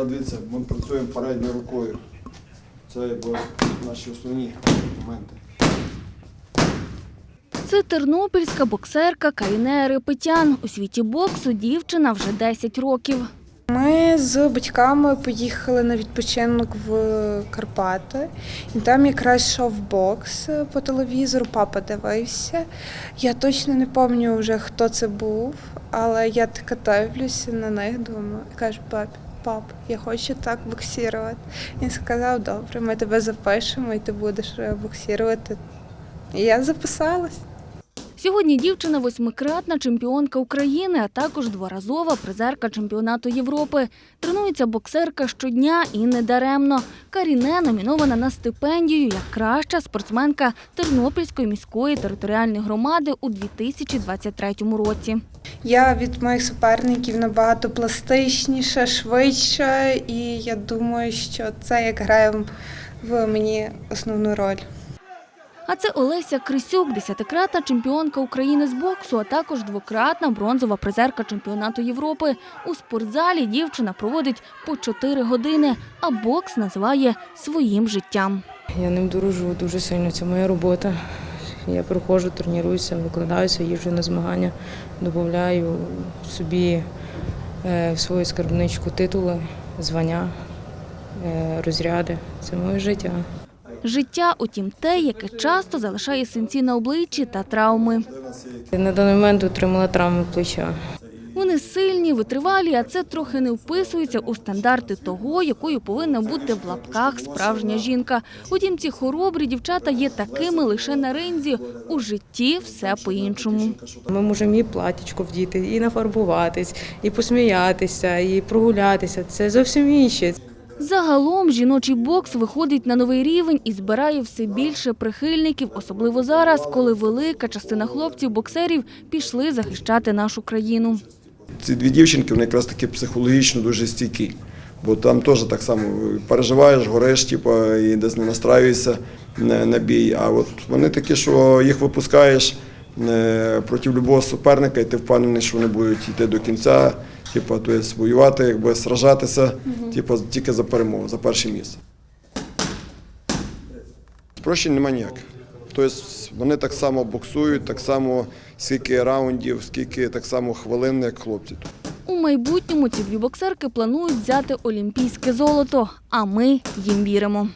Зараз дивіться, ми працюємо передньою рукою. Це наші основні моменти. Це тернопільська боксерка Каріне Репетян. У світі боксу дівчина вже 10 років. Ми з батьками поїхали на відпочинок в Карпати, і там якраз йшов бокс по телевізору, папа дивився. Я точно не пам'ятаю вже, хто це був, але я така дивлюся на них, думаю, і кажу, пап, пап, я хочу так боксувати. Він сказав, добре, ми тебе запишемо і ти будеш е, боксувати. І я записалась. Сьогодні дівчина восьмикратна чемпіонка України, а також дворазова призерка чемпіонату Європи. Тренується боксерка щодня і не даремно. Каріне номінована на стипендію як краща спортсменка Тернопільської міської територіальної громади у 2023 році. Я від моїх суперників набагато пластичніша, швидша, і я думаю, що це як грає в мені основну роль. А це Олеся Крисюк, десятикратна чемпіонка України з боксу, а також двократна бронзова призерка чемпіонату Європи. У спортзалі дівчина проводить по 4 години, а бокс називає своїм життям. Я ним дорожу дуже сильно. Це моя робота. Я приходжу, тренуюся, викладаюся, їжджу на змагання, додаю собі е, в свою скарбничку титули, звання, е, розряди. Це моє життя. Життя, утім, те, яке часто залишає синці на обличчі та травми. На даний момент отримала травму плеча. Вони сильні, витривалі, а це трохи не вписується у стандарти того, якою повинна бути в лапках справжня жінка. Утім, ці хоробрі дівчата є такими лише на ринзі. У житті все по-іншому. Ми можемо і платічко вдіти, і нафарбуватись, і посміятися, і прогулятися. Це зовсім інше. Загалом жіночий бокс виходить на новий рівень і збирає все більше прихильників, особливо зараз, коли велика частина хлопців-боксерів пішли захищати нашу країну. Ці дві дівчинки вони якраз таки психологічно дуже стійкі. Бо там теж так само переживаєш, гориш, типу, і десь не настраюєшся на, бій. А от вони такі, що їх випускаєш проти будь-якого суперника, і ти впевнений, що вони будуть йти до кінця, типу, тобто воювати, якби сражатися, типу, тільки за перемогу, за перше місце. Спрощень немає ніяких. Тобто вони так само боксують, так само скільки раундів, скільки так само хвилин, як хлопці. У майбутньому ці дві боксерки планують взяти олімпійське золото, а ми їм віримо.